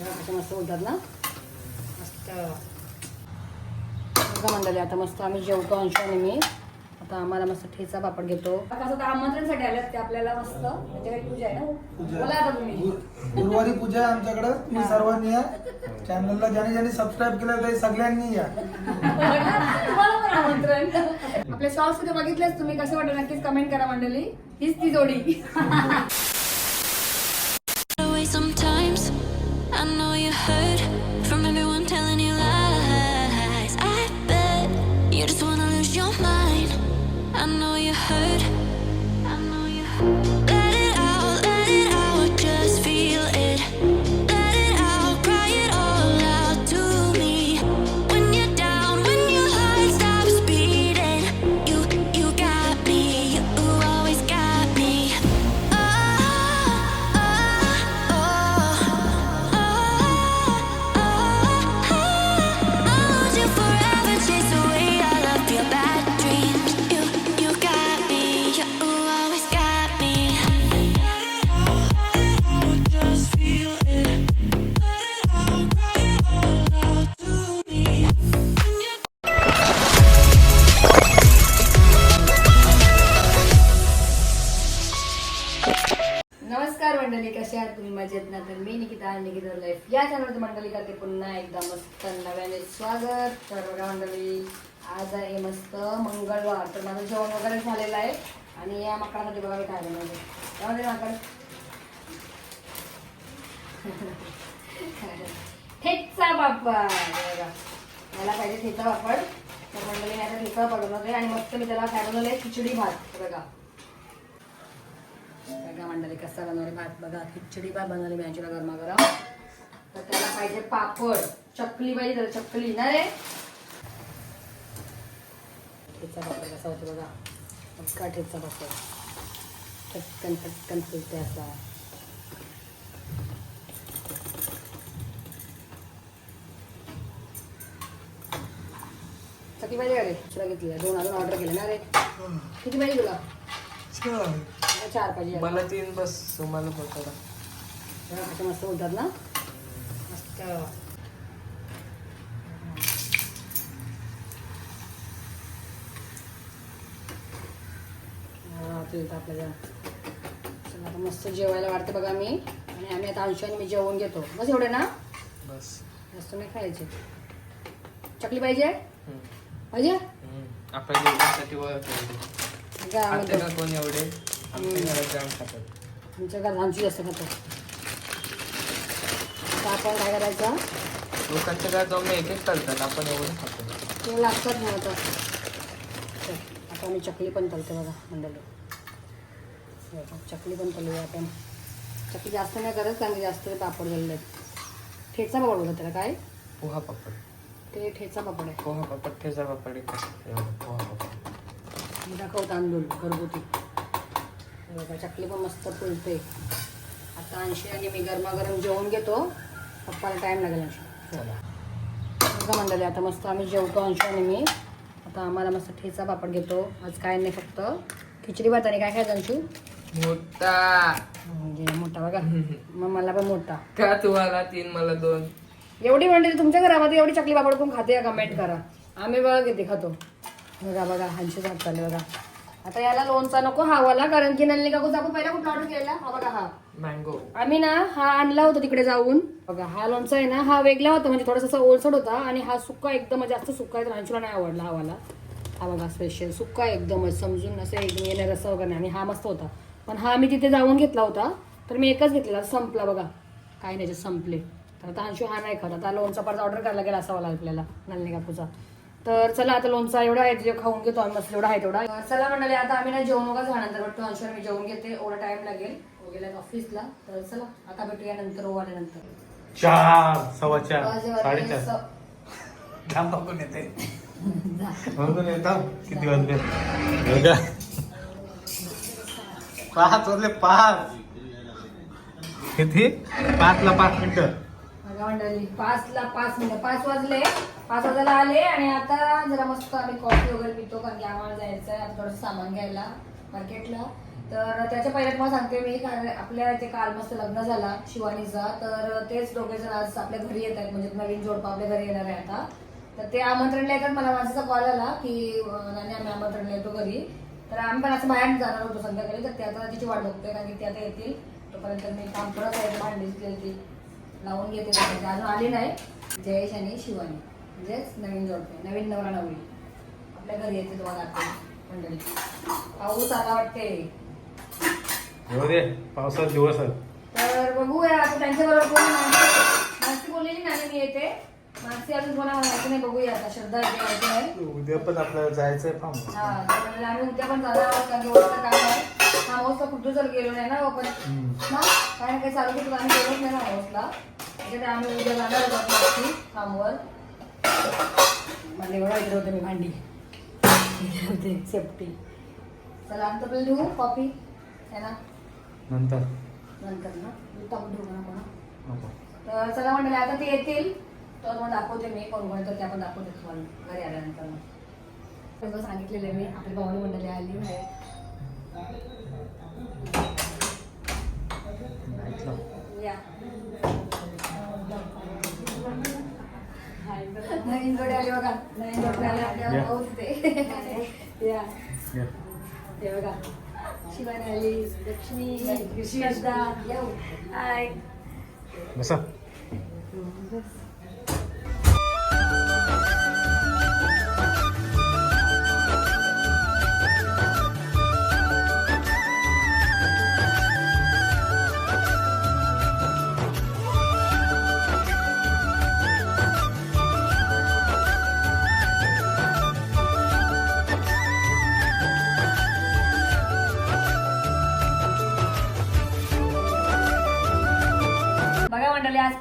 कशा मस्त बोलतात ना? मस्त. बघा मंडळी आता मस्त आम्ही जेवतो अंश आणि मी. आता आम्हाला मस्त ठेचा पापड घेतो. कसं आमंत्रणसाठी ते आपल्याला मस्त. त्यांच्याकडे पूजा आहे ना? पूजा. बोला आता तुम्ही. गुरु- गुरुवारी पूजा आहे आमच्याकडे. तुम्ही सर्वांनी या. चॅनलला ज्याने ज्याने सबस्क्राईब केलं ते सगळ्यांनी या. तुम्हाला पण आमंत्रण. आपले सॉस तिथे बघितलेच तुम्ही. कसं वाटलं नक्कीच कमेंट करा मंडळी. हीच ती जोडी. आणि निकिता लाईफ या चॅनलमध्ये मंडळी करते पुन्हा एकदा मस्त नव्याने स्वागत. तर बघा मंडळी आज आहे मस्त मंगळवार. तर माझं जेवण वगैरे झालेलं आहे आणि या माकडासाठी बघा मी काय बनवलं त्यामध्ये माकड. ठेचा पापड बघा मला पाहिजे ठेचा पापड तर मंडळी आता ठेचा पापड आणि मस्त मी त्याला काय आहे खिचडी भात. बघा. बघा मंडळी कसा बनवले भात. बघा खिचडी भात बनवली मी यांच्याला गरमागरम. तर त्याला पाहिजे पापड. चकली पाहिजे तर चकली. ना रे? ठेचा पापड कसा होतो बघा. पक्का ठेचा पापड. चटकन पटकन फुलते असा. चकली पाहिजे का रे? तुला घेतली दोन अजून ऑर्डर केले ना रे. किती पाहिजे तुला? चार पाहिजे मला तीन बस तुम्हाला कशा मस्त बोलतात ना? मस्त. हा, तेल. चला आता मस्त जेवायला वाटतं बघा मी. आणि आम्ही आता अंशाने मी जेवण घेतो. बस एवढे ना? बस. जास्त नाही खायचे. चकली पाहिजे. पाहिजे. आपण जेवणासाठी का कोण एवढे? जाऊन खातात घरात आमची जास्त खातो आता आपण काय करायचं? लोकांच्या घरात जाऊन एक एक आपण एवढं खातो. ते लागतात ना आता. चल, आता आम्ही चकली पण तलते बघा मंडळी. हे बघा, चकली पण तलूया आपण. चकली जास्त नाही करत कारण की जास्त पापड झालेले आहेत ठेचा पापड बोलतात त्याला काय? पोहा पापड. ते ठेचा पापड आहे. पोहा पापड ठेचा पापड एक असतं. एवढं पोहा पापड. मी दाखव तांदूळ घरगुती. बघा चकली पण मस्त फुलते आता ऐंशी आणि मी गरमागरम जेवण घेतो. पप्पाला टाईम लागेल ऐंशी चला. बघा मंडळी आता मस्त आम्ही जेवतो अंशू आणि मी. आता आम्हाला मस्त ठेचा पापड घेतो. आज काय नाही फक्त. खिचडी भात आणि काय खायचं अंशू? मोठा. म्हणजे मोठा बघा. मग मला पण मोठा. का तुम्हाला तीन मला दोन? एवढी म्हणजे तुमच्या घरामध्ये एवढी चकली पापड कोण खाते? कमेंट करा. आम्ही बघा किती खातो. बघा बघा हांशी भात चालले बघा. आता याला लोणचा नको हा वाला कारण की नल्ली काकूचा आपण पहिला कुठला ऑर्डर केलेला हा बघा हा. मँगो आम्ही ना हा आणला होता तिकडे जाऊन. बघा हा लोणचा आहे ना हा वेगळा होता म्हणजे थोडासा असा ओलसड होता आणि हा सुक्का एकदम जास्त सुक्का आहे तर अंशुला नाही आवडला हा वाला हा बघा स्पेशल सुक्का एकदमच समजून असं एकदम येणे रस्सा वगैरे नाही आणि हा मस्त होता. पण हा मी तिथे जाऊन घेतला होता तर मी एकच घेतलेला संपला बघा. काही नाही संपले. तर आता अंशू हा नाही खात आता लोणचा परत ऑर्डर करायला गेला असा वाला आपल्याला नलनी कापूचा तर चला आता लोणचा एवढा आहे जे खाऊन घेतो आम्ही मस्त एवढा आहे तेवढा चला म्हणाले आता आम्ही ना जेवण वगैरे झाल्यानंतर वाटतो अंशू मी जेवण घेते एवढा टाइम लागेल. हो गेला ऑफिसला तर चला आता भेटूया नंतर ओ आल्यानंतर चार सव्वा चार वाजेवाले साडेचार. स- थांब बघून येते. म्हणून येतो किती वाजले? बघा. पाच वाजले पाच. किती? पाच ला पाच मिनिटं. मंडळी पाचला पाच मिनिटं. पाच वाजले. पाच वाजायला आले आणि आता जरा मस्त आम्ही कॉफी वगैरे पितो कारण की आम्हाला जायचं आहे. आता थोडंसं सामान घ्यायला मार्केटला तर त्याच्या पहिल्यात मला सांगते मी कारण आपल्या इथे काल मस्त लग्न झाला शिवानीचा. तर तेच दोघे जण आज आपल्या घरी येत आहेत. म्हणजे नवीन जोडपा आपल्या घरी येणार आहे आता. तर ते आमंत्रणला येतात मला माझ्याचा कॉल आला की नाही आम्ही आमंत्रणला येतो घरी. तर आम्ही पण असं बाहेर जाणार होतो संध्याकाळी. तर ते आता तिची वाट बघतोय कारण की ते आता येतील. तोपर्यंत मी काम करत आहे भांडी ती लावून घेते. अजून आली नाही. जयेश आणि शिवानी. म्हणजेच नवीन जोडपे नवीन नवरा नवरी. आपल्या घरी येते तुम्हाला आठवण मंडळी. पाऊस आला वाटते. हो रे पावसात दिवस आहेत. तर बघूया आता त्यांच्याबरोबर कोणी माणसं माणसी बोललेली नाही मी येते. माणसी अजून कोणा माहिती नाही बघूया आता श्रद्धा येते माहिती नाही. उद्या पण आपल्याला जायचंय फार्म हा तर आम्ही उद्या पण जाणार आहोत कारण की काम आहे. हा हाऊसला कुठं जर गेलो नाही ना आपण. ना काय ना काही चालू केलं आम्ही गेलोच नाही ना हाऊसला त्याच्यात आम्ही उद्या जाणार आहोत कामवर मला एवढा इकडे होते मी भांडी. होते सेफ्टी चला आता आपल्याला लिहू कॉफी है ना? नंतर. नंतर ना? दूध टाकून ठेवू ना. नको. तर चला म्हणलं आता ते येतील. तर मग दाखवते मी कोण कोण येतात ते आपण दाखवते तुम्हाला. घरी आल्यानंतर. मग सगळं सांगितलेलं आहे मी. आपली पाहुणी मंडळी आली आहे ऐकलं? या नवीन जोडे आले बघा नवीन जोडे आले आपल्याला या. भाऊ तिथे या या. ते बघा शिवानी लक्ष्मी श्रद्धा. येऊ हाय बसा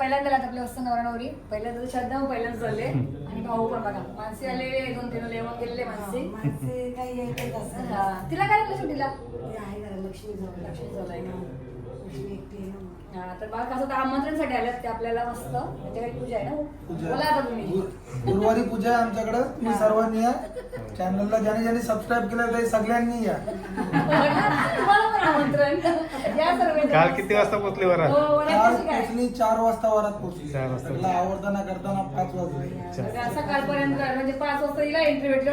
पहिल्यांदा आल्यात आपल्या वस्तू नवरा नवरी पहिल्यांदा तर श्रद्धा पहिल्यांदा झाले. आणि भाऊ पण बघा मानसी आले दोन तीन लेवून गेलेले मानसी. हा. तिला काय लागलं सुट्टीला? लक्ष्मी हा तर बघा कसं तर आमंत्रणसाठी आल्यात ते आपल्याला मस्त. त्यांच्याकडे पूजा आहे ना. बोला आता तुम्ही. गुर- गुरुवारी पूजा आहे आमच्याकडे. तुम्ही सर्वांनी या. चॅनलला ज्याने ज्याने सबस्क्राईब केलं ते सगळ्यांनी या. तुम्हाला पण आमंत्रण. सर्व काल किती वाजता पोहोचले वरात? हो वरात कशी पोचली चार वाजता वरात पोचली चार वाजता. आवडताना करताना पाच वाजले. म्हणजे सकाळपर्यंत म्हणजे पाच वाजता हिला एंट्री भेटली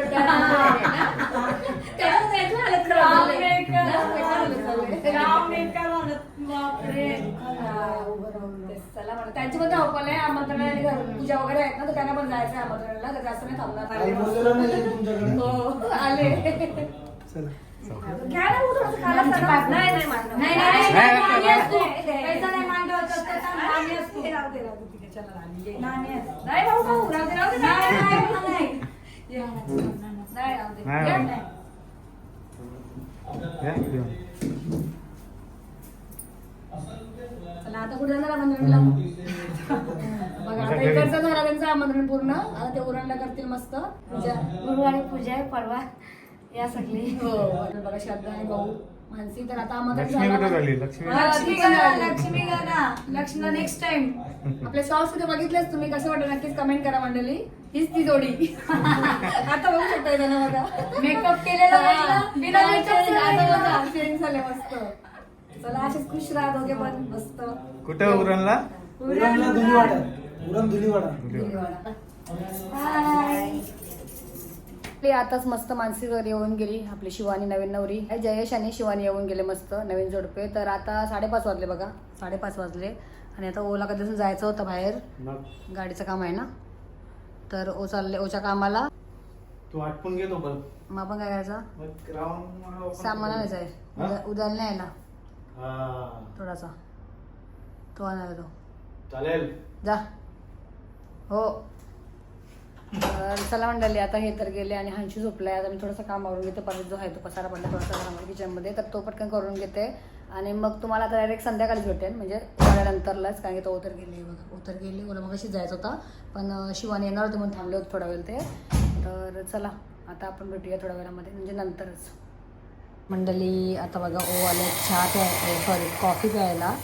त्याची हालत खराब झाली. तेच, चला म्हणा. त्यांची पण धावपळ आहे. आमंत्रण आणि पूजा वगैरे आहेत ना तर त्यांना पण जायचं आहे आमंत्रणाला. तर जास्त नाही थांबणार. काल बोललेलं नाही तुमच्याकडे. हो आले. चला. आता कुठे जाणार आमंत्रणला बघा आता इकडचं त्यांचं आमंत्रण पूर्ण. आता ते उरणला करतील मस्त. पूजा. गुरुवारी पूजा आहे परवा. या सगळी. हो. बघा श्रद्धा आणि भाऊ. मानसी तर आता आमंत्रण लक्ष्मी. कुठे झाली. लक्ष्मी? गाणं गाणं. नेक्स्ट टाइम आपले शॉर्ट्समध्ये बघितलेच तुम्ही कसं वाटलं? नक्कीच कमेंट करा मंडळी. हीच ती जोडी. आता बघू शकता त्यांना बघा. मेकअप केलेला बिना मेकअप change झाले मस्त. चला असेच खुश राहा दोघे पण. मस्त. कुठे? उरणला? उरणला. धुलीवाडा उरण धुलीवाडा आपली आताच मस्त मानसी घरी येऊन गेली आपली शिवानी नवीन नवरी. हे जयेश आणि शिवानी येऊन गेले मस्त नवीन जोडपे. तर आता साडेपाच वाजले बघा साडेपाच वाजले. आणि आता ओला कधी जायचं होतं बाहेर? गाडीचं काम आहे ना? तर ओ चालले ओच्या कामाला. तू आटपून घेतो बघ मग आपण काय करायचं? सामान आणायचं आहे? उद्या उद्याला नाही हा. थोडासा. तो आणणार तो चालेल. जा. हो. तर चला मंडळी आता हे तर गेले आणि हांशी झोपलाय. आता मी थोडंसं काम आवरून घेते. परत जो आहे तो पसारा पडला थोडासा घरामध्ये किचनमध्ये तर तो पटकन करून घेते. आणि मग तुम्हाला आता डायरेक्ट संध्याकाळीच भेटेल म्हणजे नंतरलाच कारण की तो उतर गेले बघा. उतर गेले मला मग जायचं होता? पण अं, शिवानी येणार होते म्हणून थांबले होते थोडा वेळ ते. तर चला आता आपण भेटूया थोड्या वेळामध्ये. म्हणजे नंतरच. मंडळी आता बघा ओ आले चहा प्याय सॉरी कॉफी प्यायला.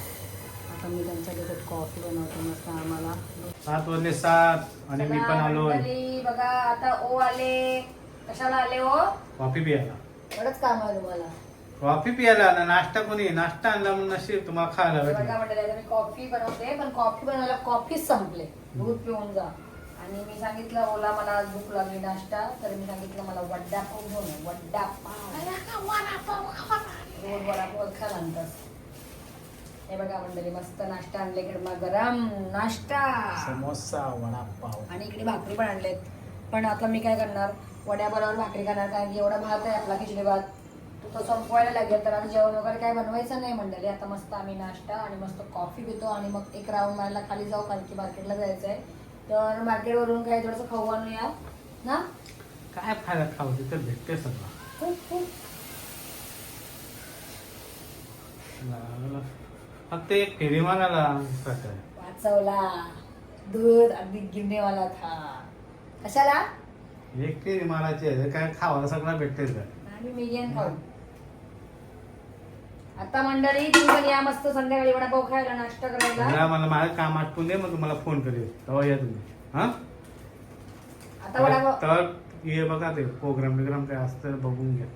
आता मी त्यांच्याकडे कॉफी बनवते मस्त आम्हाला. सात वाजले सात आणि मी पण आलो मंडळी, बघा आता ओ आले. कशाला आले ओ? कॉफी पियाला एवढंच काम आहे तुम्हाला. कॉफी प्यायला आला नाश्ता कोणी नाश्ता आणला म्हणून नशीब तुम्हाला खायला बघा भेटलं मंडळी आता मी कॉफी बनवते पण कॉफी बनवायला कॉफीच संपले. दूध पिऊन जा. आणि मी सांगितलं ओला मला आज भूक लागली नाश्ता. तर मी सांगितलं मला वड्डा पाव घेऊन ये, वड्डा पाव रोड वडापाव खा नंतर हे बघा मंडळी मस्त नाश्ता आणले गरमा गरम. नाश्ता! समोसा वडापाव. आणि इकडे भाकरी पण आणलेत. पण आता मी काय करणार? वड्याबरोबर भाकरी करणार कारण की एवढा भात आहे आपला खिचडी भात. तो तो संपवायला लागेल तर आता जेवण वगैरे काय बनवायचं नाही मंडळी. आता मस्त आम्ही नाश्ता आणि मस्त कॉफी पितो आणि मग एक राऊंड मारायला खाली जाऊ कारण की मार्केटला जायचं आहे तर मार्केटवरून काही थोडंसं खाऊ आणूया. ना? काय फायदा खाऊ? तिथं भेटते सगळं. फक्त एक फेरी मारायला वाचवला. दूध अगदी गिरणेवाला था. कशाला? एक फेरी मारायची आहे काय खावायला सगळं भेटतेच का? खाऊ. आता मंडळी तुम्ही पण या मस्त संध्याकाळी वडापाव खायला नाश्ता करायला. मला माझं काम आटपून दे मग तुम्हाला फोन करेल. तेव्हा या तुम्ही. हा? आता वडापाव तर हे बघा ते प्रोग्राम बिग्राम काय असतं बघून घ्या.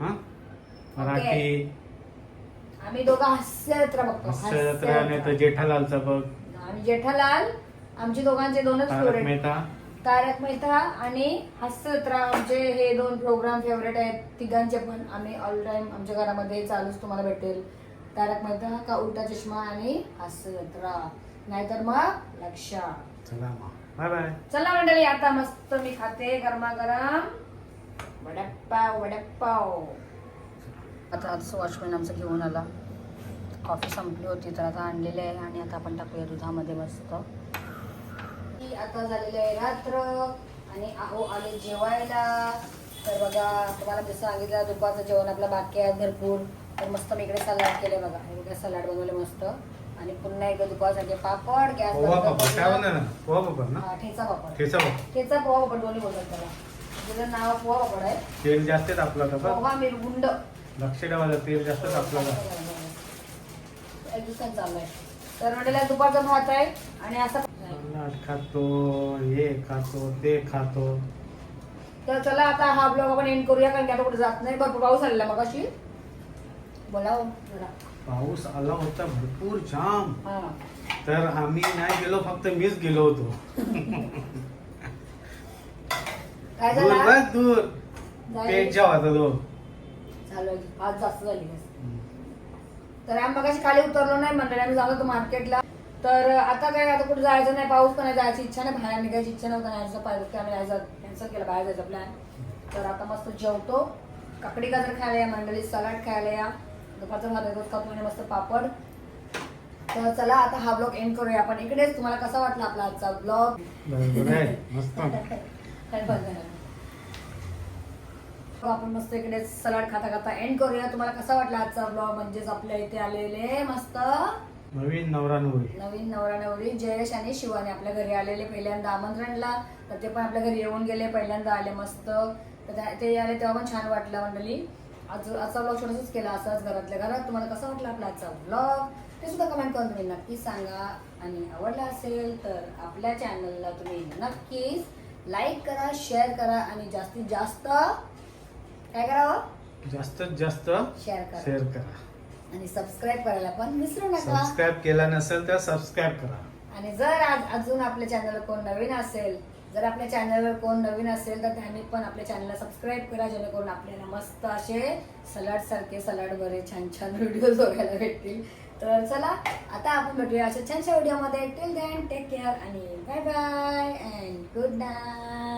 हा? मराठी आम्ही दोघं हास्यचित्र बघतो हास्यजत्रा हास्यचित्र. जेठालालचा बघ. आणि जेठालाल आमचे दोघांचे दोनच तारक फेवरेट मेहता. तारक मेहता आणि हास्यचित्र आमचे हे दोन प्रोग्राम फेवरेट आहेत. तिघांचे पण आम्ही ऑल टाइम आमच्या घरामध्ये चालूच तुम्हाला भेटेल. तारक मेहता का उलटा चष्मा आणि हास्यचित्र नाहीतर मग लक्ष. चला मग. बाय बाय चला मंडळी आता मस्त मी खाते गरमागरम. वडापाव वडापाव. आता आज वॉचमॅन आमचं घेऊन आला. कॉफी संपली होती तर आता आणलेली आहे आणि आता आपण टाकूया दुधामध्ये मस्त. आता झालेली आहे रात्र आणि आहो आले जेवायला. तर बघा तुम्हाला जसं सांगितलं दुपारचं जेवण आपलं बाकी आहे भरपूर. तर मस्त मी इकडे सलाड केले बघा. बघा सलाड बनवले मस्त. आणि पुन्हा एकदा दुपारसाठी पापड गॅस ठेचा पापड. ठेचा पोहा पापड दोन्ही बोलतात त्याला. तुझं नाव पोहा पापड आहे? जास्त मिरगुंड. लक्ष ठेवायचं तेल जास्त तापला का दुपारचा भात आहे आणि असा सलाड खातो हे खातो ते खातो. तर चला आता हा ब्लॉग आपण एंड करूया कारण की आता कुठे जात नाही. भरपूर पाऊस आलेला मग अशी बोला हो, जरा. पाऊस आला होता भरपूर जाम. हा. तर आम्ही नाही गेलो फक्त मीच गेलो होतो. काय दूर झालं दूर. पेट जेव्हा होता तो आहे आज जास्त झाली. तर आम्ही मगाशी खाली उतरलो नाही मंडळी आम्ही जात मार्केटला. तर आता काय आता कुठे जायचं नाही पाऊस पण जायची इच्छा नाही बाहेर निघायची इच्छा नव्हतं नाही पाहिजे आम्ही जायचं कॅन्सल केलं बाहेर जायचं प्लॅन तर आता मस्त जेवतो. काकडी गाजर खायला या मंडळी सलाड खायला या. दुपारचं भात खातो आणि मस्त पापड. तर चला आता हा ब्लॉग एंड करूया. आपण इकडेच तुम्हाला कसा वाटला आपला आजचा ब्लॉग आपण मस्त इकडे सलाड खाता खाता एंड करूया. तुम्हाला कसा वाटला आजचा ब्लॉग म्हणजेच आपल्या इथे आलेले मस्त. नवीन नवरा नवरी नवीन नवरा नवरी जयेश आणि शिवानी आपल्या घरी आलेले पहिल्यांदा आमंत्रणला. तर ते पण आपल्या घरी येऊन गेले पहिल्यांदा आले मस्त. तर त्या- ते आले तेव्हा पण छान वाटलं मंडळी. आज आजचा ब्लॉग छोटासाच केला असाच घरातल्या घरात. तुम्हाला कसा वाटला आपला आजचा ब्लॉग ते सुद्धा कमेंट करून तुम्ही नक्की सांगा. आणि आवडला असेल तर आपल्या चॅनलला तुम्ही नक्कीच लाईक करा शेअर करा आणि जास्तीत जास्त काय करावं? जास्तीत जास्त शेअर करा. शेअर करा. आणि सबस्क्राईब करायला पण विसरू नका. सबस्क्राईब केला नसेल तर सबस्क्राईब करा. आणि जर आज अजून आपल्या चॅनलवर कोण नवीन असेल जर आपल्या चॅनलवर कोण नवीन असेल तर त्यांनी पण आपल्या चॅनलला सबस्क्राईब करा जेणेकरून आपल्याला मस्त असे सलाड सारखे सलाड बरे छान छान व्हिडिओ बघायला भेटतील. तर चला आता आपण भेटूया अशा छानशा व्हिडिओमध्ये टिल देन टेक केअर आणि bye bye and good night